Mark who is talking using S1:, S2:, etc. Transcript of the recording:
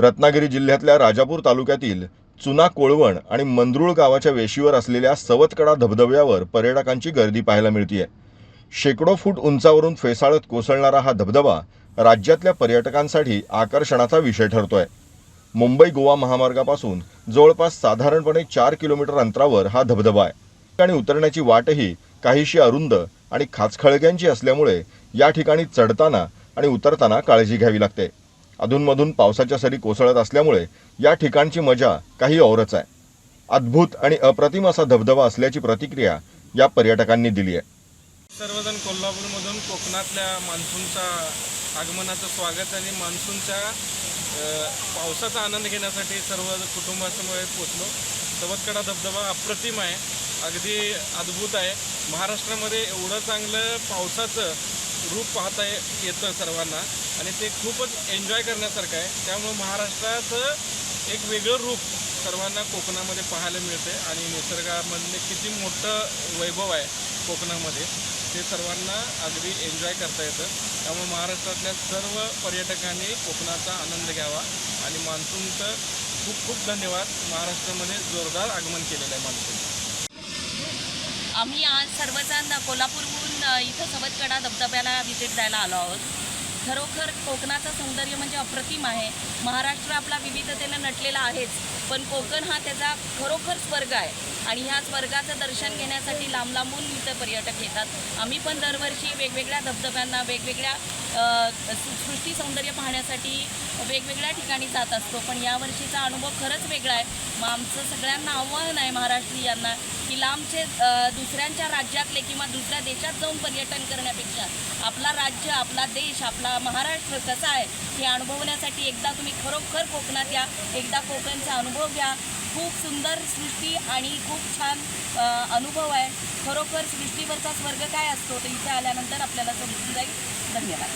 S1: रत्नागिरी जिल्ह्यातल्या राजापूर तालुक्यातील चुना कोळवण आणि मंदरुळ गावाच्या वेशीवर असलेल्या सवतकडा धबधब्यावर पर्यटकांची गर्दी पाहायला मिळतीये. शेकडो फूट उंचावरून फेसाळत कोसळणारा हा धबधबा राज्यातल्या पर्यटकांसाठी आकर्षणाचा विषय ठरतोय. मुंबई गोवा महामार्गापासून जवळपास साधारणपणे चार किलोमीटर अंतरावर हा धबधबा आहे. ठिकाणी उतरण्याची वाटही काहीशी अरुंद आणि खाचखळग्यांची असल्यामुळे या ठिकाणी चढताना आणि उतरताना काळजी घ्यावी लागते. अधूनमधून पावसाच्या सरी कोसळत असल्यामुळे या ठिकाणची मजा काही औरच आहे. अद्भुत आणि अप्रतिम असा धबधबा असल्याची प्रतिक्रिया या पर्यटकांनी दिली आहे.
S2: सर्वजण कोल्हापूरमधून कोकणातल्या मान्सूनच्या आगमनाचं स्वागत आणि मान्सूनच्या पावसाचा आनंद घेण्यासाठी सर्व कुटुंबासमोर पोचलो सवतकडा धबधबा अप्रतिम आहे. अगदी अद्भुत आहे. महाराष्ट्रामध्ये एवढं चांगलं पावसाचं रूप पाहता ये- येतं सर्वांना आणि ते खूपच एन्जॉय करण्यासारखं आहे. त्यामुळं महाराष्ट्राचं एक वेगळं रूप सर्वांना कोकणामध्ये पाहायला मिळते आणि निसर्गामधले किती मोठं वैभव आहे कोकणामध्ये ते सर्वांना अगदी एन्जॉय करता येतं. त्यामुळे महाराष्ट्रातल्या सर्व पर्यटकांनी कोकणाचा आनंद घ्यावा आणि मान्सूनचं खूप खूप धन्यवाद. महाराष्ट्रामध्ये जोरदार आगमन केलेलं आहे मान्सून
S3: आम्ही आज सर्वजण कोल्हापूरहून इथं सवतकडा धबधब्याला व्हिजिट द्यायला आलो आहोत. खरोखर कोकणाचं सौंदर्य म्हणजे अप्रतिम आहे. महाराष्ट्र आपला विविधतेनं नटलेला आहेच. पण कोकण हा त्याचा खरोखर स्वर्ग आहे. आणि ह्या स्वर्गाचं दर्शन घेण्यासाठी लांब लांबून इथं पर्यटक येतात. आम्ही पण दरवर्षी वेगवेगळ्या धबधब्यांना वेगवेगळ्या सृष्टी सौंदर्य पाहण्यासाठी वेगवेगळ्या ठिकाणी जात असतो. पण यावर्षीचा अनुभव खरंच वेगळा आहे. मग आमचं सगळ्यांना आव्हान आहे महाराष्ट्रीयांना की लांबचे दुसऱ्यांच्या राज्यातले किंवा दुसऱ्या देशात जाऊन पर्यटन करण्यापेक्षा आपला राज्य आपला देश आपला महाराष्ट्र कसा आहे हे अनुभवण्यासाठी एकदा तुम्ही खरोखर कोकणात या एकदा कोकणचा अनुभव घ्या. खूप सुंदर सृष्टी आणि खूप छान अनुभव आहे. खरोखर सृष्टीवरचा स्वर्ग काय असतो? तर इथे आल्यानंतर आपल्याला समजून जाईल. धन्यवाद.